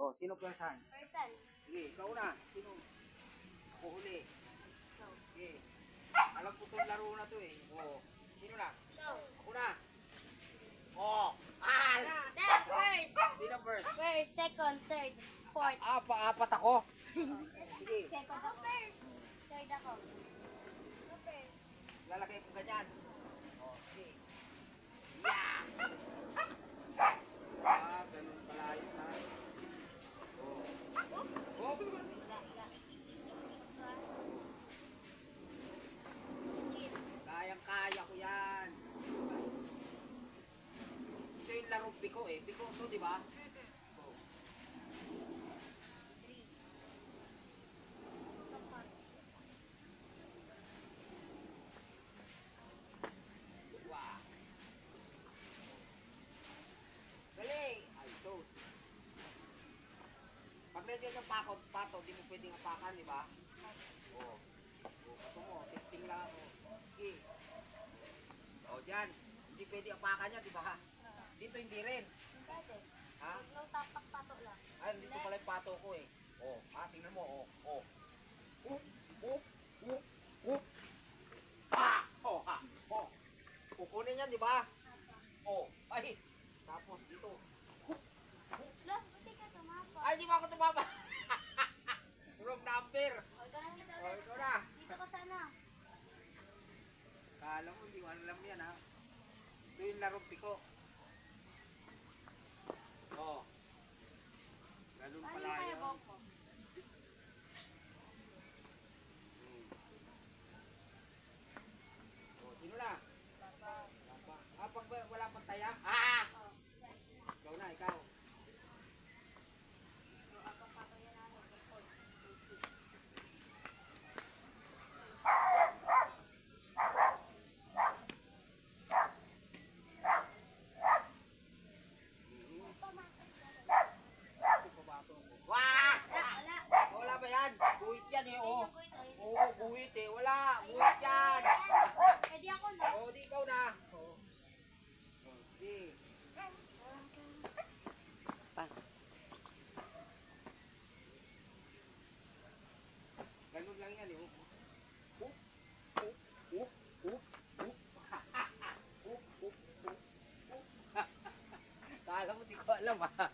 Oh, sino pwersahan? Person. Sige, ikaw na. Sino? Ako huli. Go. Sige. Alam ko itong laro na to eh. Oh. Sino na? Go. Ako na. Oh. Ah! Then first. Sino first? First, second, third, fourth. Ah, pa-apat ako. Sige. Second ako. First. Third ako. Go first. Lalagay ko ganyan. Oh, sige. Yeah! Ah, ganun pala yun ha. Oh. Oh. Iga, iga. Cheat. Kayang-kaya ko yan. Larong biko eh. Biko to, di ba? Oh. Wow. Galing! Ay, sos. Pag medyo ng pakot, pato, di mo pwedeng apakan, di ba? Oo. Oh. Ito mo, testing lang ako. Sige. O, oh, dyan. Hindi pwede apakan niya, di ba? Dito hindi rin. Pwede. Ha? Huwag lang tapak pato lang. Ay, dito pala yung pato ko eh. Oh, ha, tingnan mo, oh, oh. Oop, oop, oop, oop. Pa! Oh, ha, oh. Kukunin yan, di ba? Oh, ay. Tapos dito. Love, buti ka tumapa. Ay, di ba ako tumama? Wrong number. O, ikaw na dito. Oh, ikaw na. Dito ka sana. Kala mo, hindi ko alam yan, ha? Ito yung larong piko. 말 한.